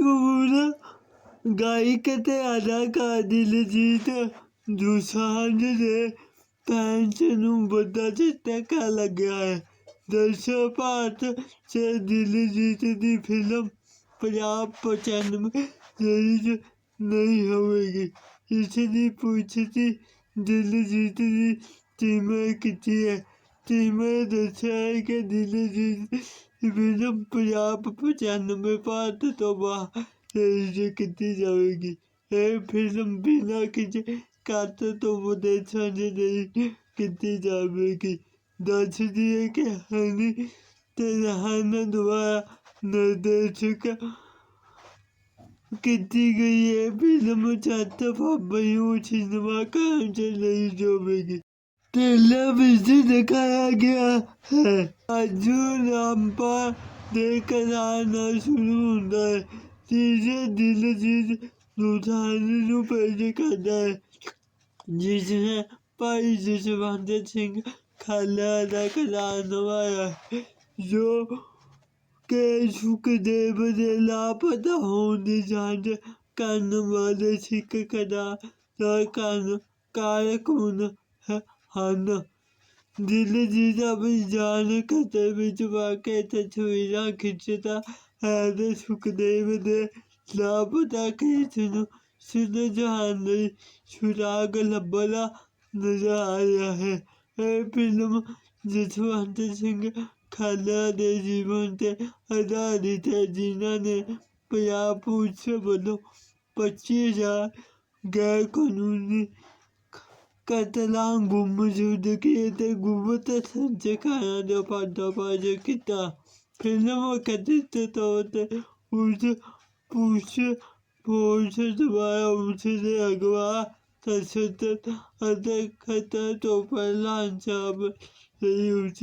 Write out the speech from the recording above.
ਮਸ਼ਹੂਰ ਗਾਇਕ ਤੇ ਅਦਾਕਾਰ ਦਿਲਜੀਤ ਦੋਸਾਂਝ ਦੇ ਫੈਨਸ ਨੂੰ ਵੱਡਾ ਝਟਕਾ ਲੱਗਿਆ ਹੈ। ਦਰਸ਼ਕ ਭਾਰਤ 'ਚ ਦਿਲਜੀਤ ਦੀ ਫਿਲਮ ਪੰਜਾਬ ਪਚਾਨਵੇਂ ਰਿਲੀਜ਼ ਨਹੀਂ ਹੋਵੇਗੀ। ਇਸ ਦੀ ਪੁਸ਼ਟੀ ਦਿਲਜੀਤ ਦੀ ਟੀਮ ਕੀਤੀ ਹੈ। ਟੀਮ ਦੱਸਿਆ ਹੈ ਕਿ ਦਿਲਜੀਤ ਦੀ ਫਿਲਮ ਪੰਜਾਬ ਪਚਾਨਵੇਂ ਭਾਰਤ ਤੋਂ ਬਾਹਰ ਰਿਲੀਜ਼ ਕੀਤੀ ਜਾਵੇਗੀ। ਇਹ ਫਿਲਮ ਬਿਨਾਂ ਕਿਸੇ ਕੱਟ ਤੋਂ ਵਿਦੇਸ਼ਾਂ 'ਚ ਨਹੀਂ ਕੀਤੀ ਜਾਵੇਗੀ। ਦੱਸਦੀ ਹੈ ਕਿ ਹਨੀ ਤੇ ਰਹਾਨ ਦੁਆਰਾ ਨਿਰਦੇਸ਼ਕ ਕੀਤੀ ਗਈ ਇਹ ਫਿਲਮ ਛੱਤ ਫਰਵਰੀ ਸਿਨੇਮਾ ਘਰਾਂ 'ਚ ਲਈ ਜਾਵੇਗੀ ਟੈਲੀਵਿਜ਼ਨ ਦਿਖਾਇਆ ਗਿਆ ਹੈ। ਅੱਜ ਰਾਮਪਾ ਦੇ ਕਨਾਲ ਸ਼ੁਰੂ ਹੁੰਦਾ ਹੈ। ਜਿਸ ਦਿਲਜੀਤ ਦੋਸਾਂਝ ਨੂੰ ਪੇਸ਼ ਕਰਦਾ ਹੈ ਜਿਸ ਨੇ ਭਾਈ ਜਸਵੰਤ ਸਿੰਘ ਖਾਲਾ ਦਾ ਕਲਾਮ ਨਿਭਾਇਆ ਹੈ, ਜੋ ਕਿ ਸੁਖਦੇਵ ਦੇ ਲਾਪਤਾ ਹੋਣ ਦੀ ਜਾਂਚ ਕਰਨ ਵਾਲੇ ਸਿੱਖ ਕਦਾ ਦਾ ਕਾਰਨ ਕਾਰਕੁਨ ਹ- ਹਨ। ਦਿਲ ਜੀ ਆਪਣੀ ਜਾਨ ਖਤਰੇ ਵਿੱਚ ਪਾ ਕੇ ਤਸਵੀਰਾਂ ਖਿੱਚਦਾ ਹੈ ਤੇ ਸੁਖਦੇਵ ਦੇ ਲਾਪਤਾ ਕੇਸ ਨੂੰ ਸੁਲਝਾਉਣ ਲਈ ਸੁਰਾਗ ਲੱਭਦਾ ਨਜ਼ਰ ਆ ਰਿਹਾ ਹੈ। ਇਹ ਫਿਲਮ ਜਸਵੰਤ ਸਿੰਘ ਖਾਲਾ ਦੇ ਜੀਵਨ ਤੇ ਆਧਾਰਿਤ ਹੈ, ਜਿਨ੍ਹਾਂ ਨੇ ਪੰਜਾਬ ਪੁਲਿਸ ਵੱਲੋਂ ਪੱਚੀ ਹਜ਼ਾਰ ਗੈਰ ਕਾਨੂੰਨੀ ਕਤਲਾਂ ਗੁੰਮਸ਼ੁਦ ਕੀਤੇ ਤੇ ਗੁਪਤ ਸੰਚਕਾਰਾਂ ਦਾ ਪਰਦਾਫਾਸ਼ ਕੀਤਾ ਫਿਲਮ ਕਥਿਤ ਤੌਰ ਤੇ ਉਸ ਪੁਲਿਸ ਫੋਰਸ ਦੁਆਰਾ ਉਸ ਦੇ ਅਗਵਾ ਤਸ਼ੱਦਦ ਅਤੇ ਖਤਰੇ ਤੋਂ ਪਹਿਲਾਂ ਅੰਜਾਮ ਲਈ ਉਸ